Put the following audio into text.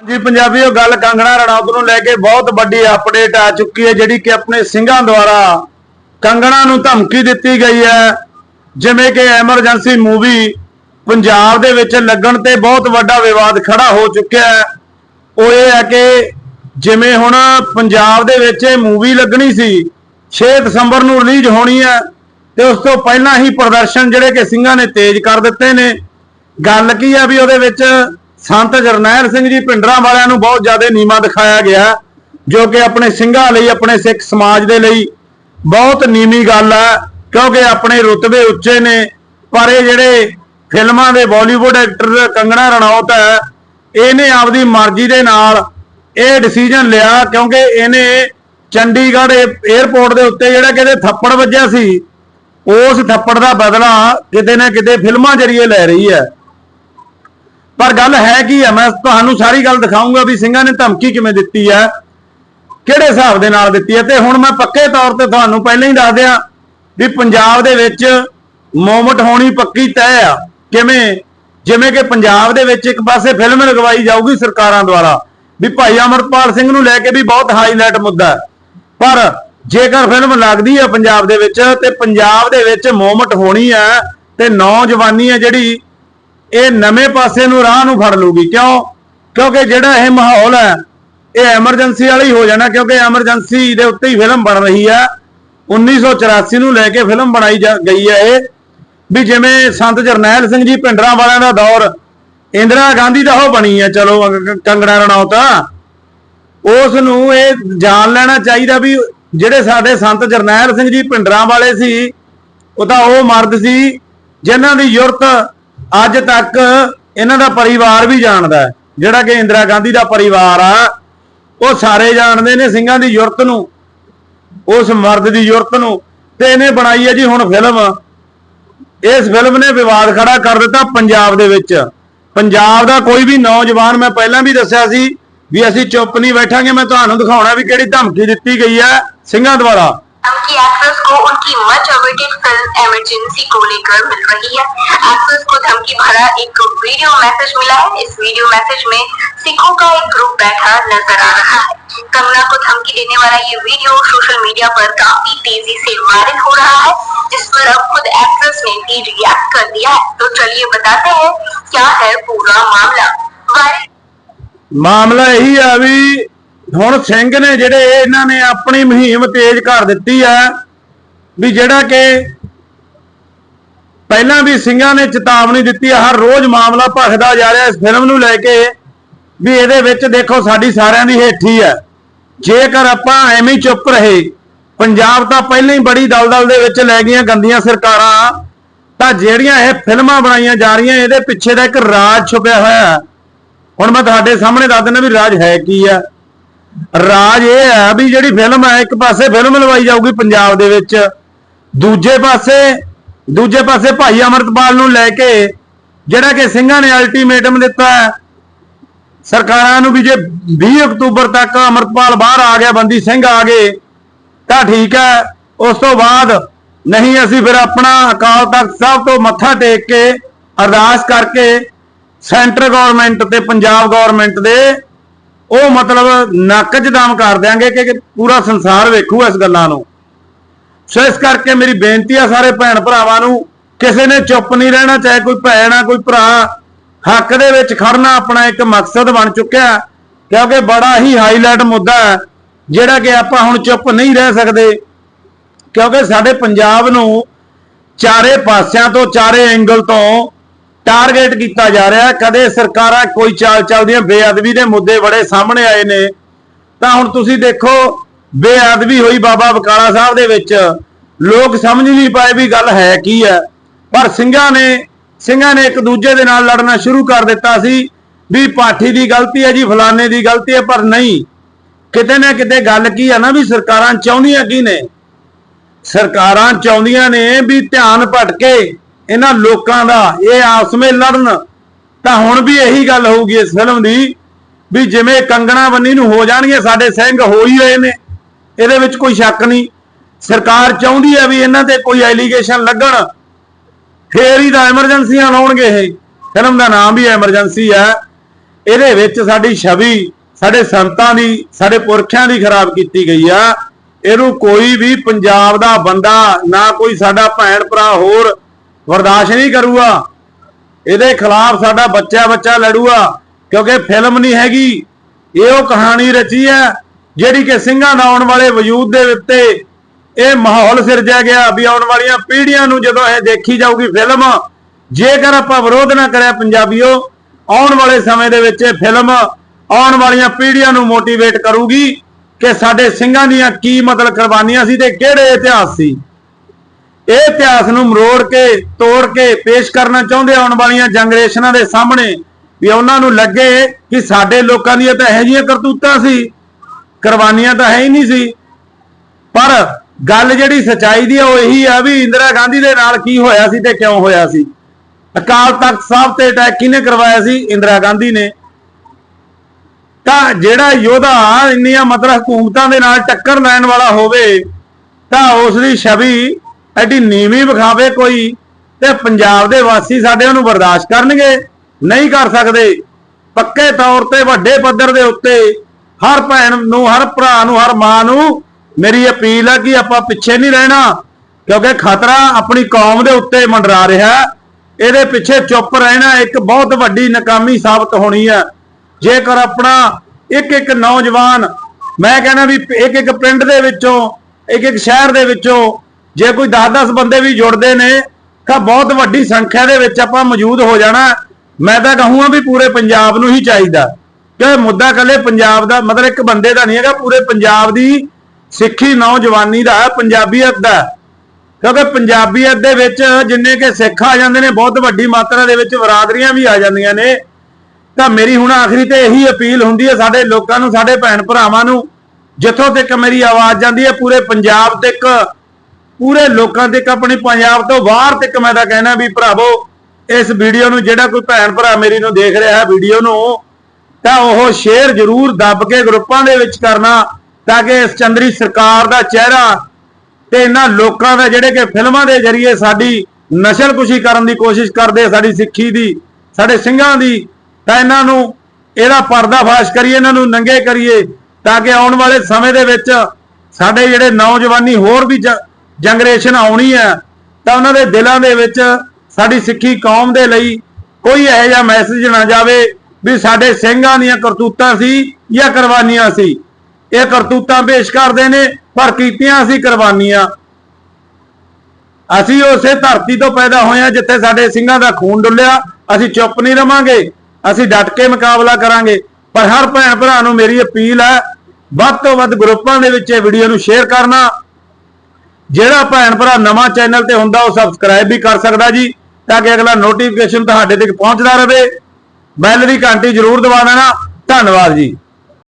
ਜੀ ਪੰਜਾਬੀਓ, ਗੱਲ ਕੰਗਣਾ ਰਣੌਤ ਨੂੰ ਲੈ ਕੇ ਬਹੁਤ ਵੱਡੀ ਅਪਡੇਟ ਆ ਚੁੱਕੀ ਹੈ, ਜਿਹੜੀ ਕਿ ਆਪਣੇ ਸਿੰਘਾਂ ਦੁਆਰਾ ਕੰਗਣਾ ਨੂੰ ਧਮਕੀ ਦਿੱਤੀ ਗਈ ਹੈ। ਜਿਵੇਂ ਕਿ ਐਮਰਜੈਂਸੀ ਮੂਵੀ ਪੰਜਾਬ ਦੇ ਵਿੱਚ ਲੱਗਣ ਤੇ ਬਹੁਤ ਵੱਡਾ ਵਿਵਾਦ ਖੜਾ ਹੋ ਚੁੱਕਿਆ ਹੈ। ਉਹ ਇਹ ਹੈ ਕਿ ਜਿਵੇਂ ਹੁਣ ਪੰਜਾਬ ਦੇ ਵਿੱਚ ਇਹ ਮੂਵੀ ਲੱਗਣੀ ਸੀ 6 ਦਸੰਬਰ ਨੂੰ ਰਿਲੀਜ਼ ਹੋਣੀ ਹੈ ਤੇ ਉਸ ਤੋਂ ਪਹਿਲਾਂ ਹੀ ਪ੍ਰਦਰਸ਼ਨ ਜਿਹੜੇ ਕਿ ਸਿੰਘਾਂ ਨੇ ਤੇਜ਼ ਕਰ ਦਿੱਤੇ ਨੇ। ਗੱਲ ਕੀ ਆ ਵੀ ਉਹਦੇ ਵਿੱਚ ਸੰਤ ਜਰਨੈਲ ਸਿੰਘ ਜੀ ਪਿੰਡਰਾਂ ਵਾਲਿਆਂ ਨੂੰ ਬਹੁਤ ਜ਼ਿਆਦਾ ਨੀਮਾ ਦਿਖਾਇਆ ਗਿਆ ਜੋ ਕਿ ਆਪਣੇ ਸਿੰਘਾਂ ਲਈ, ਆਪਣੇ ਸਿੱਖ ਸਮਾਜ ਦੇ ਲਈ ਬਹੁਤ ਨੀਮੀ ਗੱਲ ਹੈ, ਕਿਉਂਕਿ ਆਪਣੇ ਰੁਤਬੇ ਉੱਚੇ ਨੇ, ਪਰ ਇਹ ਜਿਹੜੇ ਫਿਲਮਾਂ ਦੇ ਬਾਲੀਵੁੱਡ ਐਕਟਰ ਕੰਗਣਾ ਰਣੌਤ ਹੈ, ਇਹਨੇ ਆਪਦੀ ਮਰਜ਼ੀ ਦੇ ਨਾਲ ਇਹ ਡਿਸੀਜਨ ਲਿਆ, ਕਿਉਂਕਿ ਇਹਨੇ ਚੰਡੀਗੜ੍ਹ 에ਅਰਪੋਰਟ ਦੇ ਉੱਤੇ ਜਿਹੜਾ ਕਿਤੇ ਥੱਪੜ ਵੱਜਿਆ ਸੀ, ਉਸ ਥੱਪੜ ਦਾ ਬਦਲਾ ਕਿਤੇ ਨਾ ਕਿਤੇ ਫਿਲਮਾਂ ਜਰੀਏ ਲੈ ਰਹੀ ਹੈ। ਪਰ ਗੱਲ ਹੈ ਕੀ ਹੈ ਮੈਂ ਤੁਹਾਨੂੰ ਸਾਰੀ ਗੱਲ ਦਿਖਾਉਂਗਾ ਵੀ ਸਿੰਘਾਂ ਨੇ ਧਮਕੀ ਕਿਵੇਂ ਦਿੱਤੀ ਹੈ ਕਿਹੜੇ ਹਿਸਾਬ ਦੇ ਨਾਲ ਦਿੱਤੀ ਹੈ ਤੇ ਹੁਣ ਮੈਂ ਪੱਕੇ ਤੌਰ ਤੇ ਤੁਹਾਨੂੰ ਪਹਿਲਾਂ ਹੀ ਦੱਸ ਦਿਆਂ ਵੀ ਪੰਜਾਬ ਦੇ ਵਿੱਚ ਮੋਮਟ ਹੋਣੀ ਪੱਕੀ ਤੈਅ ਆ। ਕਿਵੇਂ? ਜਿਵੇਂ ਕਿ ਪੰਜਾਬ ਦੇ ਵਿੱਚ ਇੱਕ ਪਾਸੇ ਫਿਲਮ ਲਗਵਾਈ ਜਾਊਗੀ ਸਰਕਾਰਾਂ ਦੁਆਰਾ ਵੀ ਭਾਈ ਅਮਰਪਾਲ ਸਿੰਘ ਨੂੰ ਲੈ ਕੇ ਵੀ ਬਹੁਤ ਹਾਈਲਾਈਟ ਮੁੱਦਾ ਹੈ। ਪਰ ਜੇਕਰ ਫਿਲਮ ਲੱਗਦੀ ਹੈ ਪੰਜਾਬ ਦੇ ਵਿੱਚ ਤੇ ਪੰਜਾਬ ਦੇ ਵਿੱਚ ਮੋਮਟ ਹੋਣੀ ਹੈ ਤੇ ਨੌਜਵਾਨੀ ਹੈ ਜਿਹੜੀ ਇਹ ਨਵੇਂ ਪਾਸੇ ਨੂੰ ਰਾਹ ਨੂੰ ਫੜ ਲੂਗੀ ਕਿਉਂ? ਕਿਉਂਕਿ ਜਿਹੜਾ ਇਹ ਮਾਹੌਲ ਹੈ, ਇਹ ਐਮਰਜੈਂਸੀ ਵਾਲਾ ਹੋ ਜਾਣਾ, ਕਿਉਂਕਿ ਐਮਰਜੈਂਸੀ ਦੇ ਉੱਤੇ ਹੀ ਫਿਲਮ ਬਣ ਰਹੀ ਹੈ। 1984 ਨੂੰ ਲੈ ਕੇ ਫਿਲਮ ਬਣਾਈ ਗਈ ਹੈ ਇਹ। ਵੀ ਜਿਵੇਂ ਸੰਤ ਜਰਨੈਲ ਸਿੰਘ ਜੀ ਪਿੰਡਰਾਂ ਵਾਲਿਆਂ ਦਾ ਦੌਰ, ਇੰਦਰਾ ਗਾਂਧੀ ਦਾ ਉਹ ਬਣੀ ਹੈ। ਚਲੋ ਕ- ਕੰਗਣਾ ਰਣੌਤ। ਉਸ ਨੂੰ ਇਹ ਜਾਣ ਲੈਣਾ ਚਾਹੀਦਾ ਵੀ ਜਿਹੜੇ ਸਾਡੇ ਸੰਤ ਜਰਨੈਲ ਸਿੰਘ ਜੀ ਪਿੰਡਰਾਂ ਵਾਲੇ ਸੀ, ਉਹ ਤਾਂ ਉਹ ਮਰਦ ਸੀ, ਜਿਨ੍ਹਾਂ ਦੀ ਯੁਰਤ ਅੱਜ ਤੱਕ ਇਹਨਾਂ ਦਾ ਪਰਿਵਾਰ ਵੀ ਜਾਣਦਾ ਹੈ। ਜਿਹੜਾ ਕਿ ਇੰਦਰਾ ਗਾਂਧੀ ਦਾ ਪਰਿਵਾਰ ਆ, ਉਹ ਸਾਰੇ ਜਾਣਦੇ ਨੇ ਸਿੰਘਾਂ ਦੀ ਯੁਰਤ ਨੂੰ, ਉਸ ਮਰਦ ਦੀ ਯੁਰਤ ਨੂੰ। ਤੇ ਇਹਨੇ ਬਣਾਈ ਹੈ ਜੀ ਹੁਣ ਫਿਲਮ। ਇਸ ਫਿਲਮ ਨੇ ਵਿਵਾਦ ਖੜਾ ਕਰ ਦਿੱਤਾ ਪੰਜਾਬ ਦੇ ਵਿੱਚ। ਪੰਜਾਬ ਦਾ ਕੋਈ ਵੀ ਨੌਜਵਾਨ, ਮੈਂ ਪਹਿਲਾਂ ਵੀ ਦੱਸਿਆ ਸੀ ਵੀ ਅਸੀਂ ਚੁੱਪ ਨਹੀਂ ਬੈਠਾਂਗੇ, ਮੈਂ ਤੁਹਾਨੂੰ ਦਿਖਾਉਣਾ ਵੀ ਕਿਹੜੀ ਧਮਕੀ ਦਿੱਤੀ ਗਈ ਹੈ ਸਿੰਘਾਂ ਦੁਆਰਾ। की एक्ट्रेस को उनकी मच अवेटेड फ़िल्म इमरजेंसी को लेकर मिल रही है। एक्ट्रेस को धमकी भरा एक वीडियो मैसेज मिला है। इस वीडियो मैसेज में सिखों का एक ग्रुप बैठा नज़र आ रहा है। कंगना को धमकी देने वाला ये वीडियो सोशल मीडिया पर काफ़ी तेज़ी से वायरल हो रहा है, जिस पर अब खुद एक्ट्रेस ने भी रिएक्ट कर दिया है। तो चलिए बताते हैं, क्या है पूरा मामला? वायरल मामला यही अभी ਹੁਣ ਸਿੰਘ ਨੇ ਜਿਹੜੇ ਇਹਨਾਂ ਨੇ ਆਪਣੀ ਮੁਹਿੰਮ ਤੇਜ਼ ਕਰ ਦਿੱਤੀ ਆ, ਵੀ ਜਿਹੜਾ ਕਿ ਪਹਿਲਾਂ ਵੀ ਸਿੰਘਾਂ ਨੇ ਚੇਤਾਵਨੀ ਦਿੱਤੀ ਆ, ਹਰ ਰੋਜ਼ ਮਾਮਲਾ ਭਖਦਾ ਜਾ ਰਿਹਾ ਇਸ ਫਿਲਮ ਨੂੰ ਲੈ ਕੇ, ਵੀ ਇਹਦੇ ਵਿੱਚ ਦੇਖੋ ਸਾਡੀ ਸਾਰਿਆਂ ਦੀ ਹੇਠੀ ਹੈ ਜੇਕਰ ਆਪਾਂ ਐਵੇਂ ਚੁੱਪ ਰਹੇ, ਪੰਜਾਬ ਤਾਂ ਪਹਿਲਾਂ ਹੀ ਬੜੀ ਦਲਦਲ ਦੇ ਵਿੱਚ ਲੈ ਗਈਆਂ ਗੰਦੀਆਂ ਸਰਕਾਰਾਂ, ਤਾਂ ਜਿਹੜੀਆਂ ਇਹ ਫਿਲਮਾਂ ਬਣਾਈਆਂ ਜਾ ਰਹੀਆਂ, ਇਹਦੇ ਪਿੱਛੇ ਦਾ ਇੱਕ ਰਾਜ ਛੁਪਿਆ ਹੋਇਆ। ਹੁਣ ਮੈਂ ਤੁਹਾਡੇ ਸਾਹਮਣੇ ਦੱਸ ਦਿੰਦਾ ਵੀ ਰਾਜ ਹੈ ਕੀ ਆ। ਰਾਜ ਇਹ ਹੈ ਵੀ ਜਿਹੜੀ ਫਿਲਮ ਹੈ, ਇੱਕ ਪਾਸੇ ਫਿਲਮ ਲਵਾਈ ਜਾਊਗੀ ਪੰਜਾਬ ਦੇ ਵਿੱਚ, ਦੂਜੇ ਪਾਸੇ ਦੂਜੇ ਪਾਸੇ ਭਾਈ ਅਮਰਤਪਾਲ ਨੂੰ ਲੈ ਕੇ ਜਿਹੜਾ ਕਿ ਸਿੰਘਾਂ ਨੇ ਅਲਟੀਮੇਟਮ ਦਿੱਤਾ ਸਰਕਾਰਾਂ ਨੂੰ ਵੀ ਜੇ 20 ਅਕਤੂਬਰ ਤੱਕ ਅਮਰਤਪਾਲ ਬਾਹਰ ਆ ਗਿਆ, ਬੰਦੀ ਸਿੰਘ ਆ ਗਏ, ਤਾਂ ਠੀਕ ਹੈ, ਉਸ ਤੋਂ ਬਾਅਦ ਨਹੀਂ ਅਸੀਂ ਫਿਰ ਆਪਣਾ ਅਕਾਲ ਤਖਤ ਸਾਹਿਬ ਤੋਂ ਮੱਥਾ ਟੇਕ ਕੇ ਅਰਦਾਸ ਕਰਕੇ ਸੈਂਟਰ ਗਵਰਨਮੈਂਟ ਤੇ, ਪੰਜਾਬ ਗਵਰਨਮੈਂਟ ਦੇ ਉਹ ਮਤਲਬ ਨੱਕ 'ਚ ਦਮ ਕਰ ਦਿਆਂਗੇ ਕਿ ਪੂਰਾ ਸੰਸਾਰ ਵੇਖੂ ਇਸ ਗੱਲਾਂ ਨੂੰ। ਸੋ ਇਸ ਕਰਕੇ ਮੇਰੀ ਬੇਨਤੀ ਆ ਸਾਰੇ ਭੈਣ ਭਰਾਵਾਂ ਨੂੰ, ਕਿਸੇ ਨੇ ਚੁੱਪ ਨਹੀਂ ਰਹਿਣਾ, ਚਾਹੇ ਕੋਈ ਭੈਣ ਆ, ਕੋਈ ਭਰਾ, ਹੱਕ ਦੇ ਵਿੱਚ ਖੜਨਾ ਆਪਣਾ ਇੱਕ ਮਕਸਦ ਬਣ ਚੁੱਕਿਆ ਕਿਉਂਕਿ ਬੜਾ ਹੀ ਹਾਈਲਾਈਟ ਮੁੱਦਾ ਹੈ, ਜਿਹੜਾ ਕਿ ਆਪਾਂ ਹੁਣ ਚੁੱਪ ਨਹੀਂ ਰਹਿ ਸਕਦੇ। ਕਿਉਂਕਿ ਸਾਡੇ ਪੰਜਾਬ ਨੂੰ ਚਾਰੇ ਪਾਸਿਆਂ ਤੋਂ, ਚਾਰੇ ਐਂਗਲ ਤੋਂ ਟਾਰਗੇਟ ਕੀਤਾ ਜਾ ਰਿਹਾ ਕਦੇ ਸਰਕਾਰਾਂ ਕੋਈ ਚਾਲ ਚੱਲਦੀਆਂ, ਬੇਅਦਬੀ ਦੇ ਮੁੱਦੇ ਬੜੇ ਸਾਹਮਣੇ ਆਏ ਨੇ। ਤਾਂ ਹੁਣ ਤੁਸੀਂ ਦੇਖੋ, ਬੇਅਦਬੀ ਹੋਈ ਬਾਬਾ ਬਕਾਲਾ ਸਾਹਿਬ ਦੇ ਵਿੱਚ। ਲੋਕ ਸਮਝ ਨਹੀਂ ਪਾਏ ਵੀ ਗੱਲ ਹੈ ਕੀ ਹੈ। ਪਰ ਸਿੰਘਾਂ ਨੇ ਸਿੰਘਾਂ ਨੇ ਇੱਕ ਦੂਜੇ ਦੇ ਨਾਲ ਲੜਨਾ ਸ਼ੁਰੂ ਕਰ ਦਿੱਤਾ ਸੀ ਵੀ ਪਾਠੀ ਦੀ ਗਲਤੀ ਹੈ ਜੀ, ਫਲਾਣੇ ਦੀ ਗਲਤੀ ਹੈ, ਪਰ ਨਹੀਂ। ਕਿਤੇ ਨਾ ਕਿਤੇ ਗੱਲ ਕੀ ਹੈ ਨਾ ਵੀ ਸਰਕਾਰਾਂ ਚਾਹੁੰਦੀਆਂ ਕੀ ਨੇ? ਸਰਕਾਰਾਂ ਚਾਹੁੰਦੀਆਂ ਨੇ ਵੀ ਧਿਆਨ ਭਟਕੇ। ਇਹਨਾਂ ਲੋਕਾਂ ਦਾ ਇਹ ਆਪਸ ਵਿੱਚ ਲੜਨ, ਤਾਂ ਹੁਣ ਵੀ ਇਹੀ ਗੱਲ ਹੋਊਗੀ ਇਸ ਫਿਲਮ ਦੀ, ਵੀ ਜਿਵੇਂ ਕੰਗਣਾ ਬੰਨੀ ਨੂੰ ਹੋ ਜਾਣਗੇ, ਸਾਡੇ ਸਿੰਘ ਹੋ ਹੀ ਰਹੇ ਨੇ, ਇਹਦੇ ਵਿੱਚ ਕੋਈ ਸ਼ੱਕ ਨਹੀਂ। ਸਰਕਾਰ ਚਾਹੁੰਦੀ ਹੈ ਵੀ ਇਹਨਾਂ ਤੇ ਕੋਈ ਐਲੀਗੇਸ਼ਨ ਲੱਗਣ, ਫੇਰ ਹੀ ਤਾਂ ਐਮਰਜੈਂਸੀਆਂ ਲਾਉਣਗੇ ਇਹ। ਫਿਲਮ ਦਾ ਨਾਮ ਵੀ ਐਮਰਜੈਂਸੀ ਹੈ। ਇਹਦੇ ਵਿੱਚ ਸਾਡੀ ਛਵੀ, ਸਾਡੇ ਸੰਤਾਂ ਦੀ, ਸਾਡੇ ਪੁਰਖਿਆਂ ਦੀ ਖਰਾਬ ਕੀਤੀ ਗਈ ਆ। ਇਹਨੂੰ ਕੋਈ ਵੀ ਪੰਜਾਬ ਦਾ ਬੰਦਾ, ਨਾ ਕੋਈ ਸਾਡਾ ਭੈਣ ਭਰਾ ਹੋਰ ਬਰਦਾਸ਼ਤ ਨਹੀਂ ਕਰੂਗਾ। ਇਹਦੇ ਖਿਲਾਫ ਸਾਡਾ ਬੱਚਾ ਬੱਚਾ ਲੜੂਗਾ, ਕਿਉਂਕਿ ਫਿਲਮ ਨਹੀਂ ਹੈਗੀ। ਇਹ ਉਹ ਕਹਾਣੀ ਰਚੀ ਹੈ, ਜਿਹੜੀ ਕਿ ਸਿੰਘਾਂ ਦਾ ਆਉਣ ਵਾਲੇ ਵਜੂਦ ਦੇ ਉੱਤੇ ਇਹ ਮਾਹੌਲ ਸਿਰਜਿਆ ਗਿਆ ਵੀ ਆਉਣ ਵਾਲੀਆਂ ਪੀੜ੍ਹੀਆਂ ਨੂੰ ਜਦੋਂ ਇਹ ਦੇਖੀ ਜਾਊਗੀ ਫਿਲਮ ਜੇਕਰ ਆਪਾਂ ਵਿਰੋਧ ਨਾ ਕਰਿਆ ਪੰਜਾਬੀਓ, ਆਉਣ ਵਾਲੇ ਸਮੇਂ ਦੇ ਵਿੱਚ ਇਹ ਫਿਲਮ ਆਉਣ ਵਾਲੀਆਂ ਪੀੜ੍ਹੀਆਂ ਨੂੰ ਮੋਟੀਵੇਟ ਕਰੂਗੀ ਕਿ ਸਾਡੇ ਸਿੰਘਾਂ ਦੀਆਂ ਕੀ ਮਤਲਬ ਕੁਰਬਾਨੀਆਂ ਸੀ ਤੇ ਕਿਹੜੇ ਇਤਿਹਾਸ ਸੀ। ਇਹ ਇਤਿਹਾਸ ਨੂੰ ਮਰੋੜ ਕੇ, ਤੋੜ ਕੇ ਪੇਸ਼ ਕਰਨਾ ਚਾਹੁੰਦੇ ਆਉਣ ਵਾਲੀਆਂ ਜਨਰੇਸ਼ਨਾਂ ਦੇ ਸਾਹਮਣੇ ਵੀ ਉਹਨਾਂ ਨੂੰ ਲੱਗੇ ਕਿ ਸਾਡੇ ਲੋਕਾਂ ਦੀਆਂ ਤਾਂ ਇਹੋ ਜਿਹੀਆਂ ਕਰਤੂਤਾਂ ਸੀ, ਕੁਰਬਾਨੀਆਂ ਤਾਂ ਹੈ ਹੀ ਨਹੀਂ ਸੀ। ਪਰ ਗੱਲ ਜਿਹੜੀ ਸਚਾਈ ਦੀ ਆ, ਉਹ ਇਹੀ ਆ ਵੀ ਇੰਦਰਾ ਗਾਂਧੀ ਦੇ ਨਾਲ ਕੀ ਹੋਇਆ ਸੀ ਤੇ ਕਿਉਂ ਹੋਇਆ ਸੀ। ਅਕਾਲ ਤਖਤ ਸਾਹਿਬ ਤੇ ਅਟੈਕ ਕਿਹਨੇ ਕਰਵਾਇਆ ਸੀ? ਇੰਦਰਾ ਗਾਂਧੀ ਨੇ। ਤਾਂ ਜਿਹੜਾ ਯੋਧਾ ਇੰਨੀਆਂ ਮਤਲਬ ਹਕੂਮਤਾਂ ਦੇ ਨਾਲ ਟੱਕਰ ਲੈਣ ਵਾਲਾ ਹੋਵੇ, ਤਾਂ ਉਸ ਦੀ ਛਵੀ ਐਡੀ ਨੀਵੀਂ ਵਿਖਾਵੇ ਕੋਈ ਤੇ ਪੰਜਾਬ ਦੇ ਵਾਸੀ ਸਾਡੇ ਉਹਨੂੰ ਬਰਦਾਸ਼ਤ ਕਰਨਗੇ, ਨਹੀਂ ਕਰ ਸਕਦੇ। ਪੱਕੇ ਤੌਰ ਤੇ ਵੱਡੇ ਪੱਧਰ ਦੇ ਉੱਤੇ ਹਰ ਭੈਣ ਨੂੰ, ਹਰ ਭਰਾ ਨੂੰ, ਹਰ ਮਾਂ ਨੂੰ ਮੇਰੀ ਅਪੀਲ ਹੈ ਕਿ ਆਪਾਂ ਪਿੱਛੇ ਨਹੀਂ ਰਹਿਣਾ, ਕਿਉਂਕਿ ਖਤਰਾ ਆਪਣੀ ਕੌਮ ਦੇ ਉੱਤੇ ਮੰਡਰਾ ਰਿਹਾ। ਇਹਦੇ ਪਿੱਛੇ ਚੁੱਪ ਰਹਿਣਾ ਇੱਕ ਬਹੁਤ ਵੱਡੀ ਨਾਕਾਮੀ ਸਾਬਤ ਹੋਣੀ ਹੈ ਜੇਕਰ ਆਪਣਾ ਇੱਕ ਇੱਕ ਨੌਜਵਾਨ, ਮੈਂ ਕਹਿੰਦਾ ਵੀ ਇੱਕ ਇੱਕ ਪਿੰਡ ਦੇ ਵਿੱਚੋਂ ਇੱਕ ਇੱਕ ਸ਼ਹਿਰ ਦੇ ਵਿੱਚੋਂ ਜੇ ਕੋਈ 10-10 ਬੰਦੇ ਵੀ ਜੁੜਦੇ ਨੇ, ਤਾਂ ਬਹੁਤ ਵੱਡੀ ਸੰਖਿਆ ਦੇ ਵਿੱਚ ਆਪਾਂ ਮੌਜੂਦ ਹੋ ਜਾਣਾ। ਮੈਂ ਤਾਂ ਕਹੂੰਗਾ ਵੀ ਪੂਰੇ ਪੰਜਾਬ ਨੂੰ ਹੀ ਚਾਹੀਦਾ। ਕਿ ਮੁੱਦਾ ਕੱਲੇ ਪੰਜਾਬ ਦਾ, ਮਤਲਬ ਇੱਕ ਬੰਦੇ ਦਾ ਨਹੀਂ ਹੈਗਾ, ਪੂਰੇ ਪੰਜਾਬ ਦੀ ਸਿੱਖੀ ਨੌਜਵਾਨੀ ਦਾ, ਪੰਜਾਬੀਅਤ ਦਾ। ਕਿਉਂਕਿ ਪੰਜਾਬੀਅਤ ਦੇ ਵਿੱਚ ਜਿੰਨੇ ਕਿ ਸਿੱਖ ਆ ਜਾਂਦੇ ਨੇ, ਬਹੁਤ ਵੱਡੀ ਮਾਤਰਾ ਦੇ ਵਿੱਚ ਬਰਾਦਰੀਆਂ ਵੀ ਆ ਜਾਂਦੀਆਂ ਨੇ। ਤਾਂ ਮੇਰੀ ਹੁਣ ਆਖਰੀ ਤੇ ਇਹੀ ਅਪੀਲ ਹੁੰਦੀ ਹੈ ਸਾਡੇ ਲੋਕਾਂ ਨੂੰ, ਸਾਡੇ ਭੈਣ ਭਰਾਵਾਂ ਨੂੰ, ਜਿੱਥੋਂ ਤੱਕ ਮੇਰੀ ਆਵਾਜ਼ ਜਾਂਦੀ ਹੈ, ਪੂਰੇ ਪੰਜਾਬ ਤੱਕ ਪੂਰੇ ਲੋਕਾਂ ਤੱਕ ਆਪਣੀ ਪੰਜਾਬ ਤੋਂ ਬਾਹਰ ਤੱਕ ਮੈਂ ਤਾਂ ਕਹਿਣਾ ਵੀ ਭਰਾਵੋ, ਇਸ ਵੀਡੀਓ ਨੂੰ ਜਿਹੜਾ ਕੋਈ ਭੈਣ ਭਰਾ ਮੇਰੀ ਨੂੰ ਦੇਖ ਰਿਹਾ ਹੈ ਵੀਡੀਓ ਨੂੰ, ਤਾਂ ਉਹ ਸ਼ੇਅਰ ਜ਼ਰੂਰ ਦੱਬ ਕੇ ਗਰੁੱਪਾਂ ਦੇ ਵਿੱਚ ਕਰਨਾ, ਤਾਂ ਕਿ ਇਸ ਚੰਦਰੀ ਸਰਕਾਰ ਦਾ ਚਿਹਰਾ ਤੇ ਇਹਨਾਂ ਲੋਕਾਂ ਦਾ ਜਿਹੜੇ ਕਿ ਫਿਲਮਾਂ ਦੇ ਜ਼ਰੀਏ ਸਾਡੀ ਨਸ਼ਲਕੁਸ਼ੀ ਕਰਨ ਦੀ ਕੋਸ਼ਿਸ਼ ਕਰਦੇ, ਸਾਡੀ ਸਿੱਖੀ ਦੀ, ਸਾਡੇ ਸਿੰਘਾਂ ਦੀ, ਤਾਂ ਇਹਨਾਂ ਨੂੰ ਇਹਦਾ ਪਰਦਾਫਾਸ਼ ਕਰੀਏ, ਇਹਨਾਂ ਨੂੰ ਨੰਗੇ ਕਰੀਏ, ਤਾਂ ਕਿ ਆਉਣ ਵਾਲੇ ਸਮੇਂ ਦੇ ਵਿੱਚ ਸਾਡੇ ਜਿਹੜੇ ਨੌਜਵਾਨੀ ਹੋਰ ਵੀ ਜਨਰੇਸ਼ਨ ਆਉਣੀ ਹੈ, ਤਾਂ ਉਹਨਾਂ ਦੇ ਦਿਲਾਂ ਦੇ ਵਿੱਚ ਸਾਡੀ ਸਿੱਖੀ ਕੌਮ ਦੇ ਲਈ ਕੋਈ ਇਹੋ ਜਿਹਾ ਮੈਸੇਜ ਨਾ ਜਾਵੇ ਵੀ ਸਾਡੇ ਸਿੰਘਾਂ ਦੀਆਂ ਕਰਤੂਤਾਂ ਸੀ ਜਾਂ ਕੁਰਬਾਨੀਆਂ ਸੀ। ਇਹ ਕਰਤੂਤਾਂ ਪੇਸ਼ ਕਰਦੇ ਨੇ, ਪਰ ਕੀਤੀਆਂ ਅਸੀਂ ਕੁਰਬਾਨੀਆਂ। ਅਸੀਂ ਉਸੇ ਧਰਤੀ ਤੋਂ ਪੈਦਾ ਹੋਏ ਹਾਂ ਜਿੱਥੇ ਸਾਡੇ ਸਿੰਘਾਂ ਦਾ ਖੂਨ ਡੁੱਲਿਆ। ਅਸੀਂ ਚੁੱਪ ਨਹੀਂ ਰਵਾਂਗੇ, ਅਸੀਂ ਡਟ ਕੇ ਮੁਕਾਬਲਾ ਕਰਾਂਗੇ। ਪਰ ਹਰ ਭੈਣ ਭਰਾ ਨੂੰ ਮੇਰੀ ਅਪੀਲ ਹੈ, ਵੱਧ ਤੋਂ ਵੱਧ ਗਰੁੱਪਾਂ ਦੇ ਵਿੱਚ ਇਹ ਵੀਡੀਓ ਨੂੰ ਸ਼ੇਅਰ ਕਰਨਾ। ਜਿਹੜਾ ਭੈਣ ਭਰਾ ਨਵਾਂ ਚੈਨਲ ਤੇ ਹੁੰਦਾ ਉਹ ਸਬਸਕ੍ਰਾਈਬ ਵੀ ਕਰ ਸਕਦਾ ਜੀ, ਤਾਂ ਕਿ ਅਗਲਾ ਨੋਟੀਫਿਕੇਸ਼ਨ ਤੁਹਾਡੇ ਤੱਕ ਪਹੁੰਚਦਾ ਰਹੇ। ਬੈਲ ਦੀ ਘੰਟੀ ਜ਼ਰੂਰ ਦਬਾ ਦੇਣਾ। ਧੰਨਵਾਦ ਜੀ।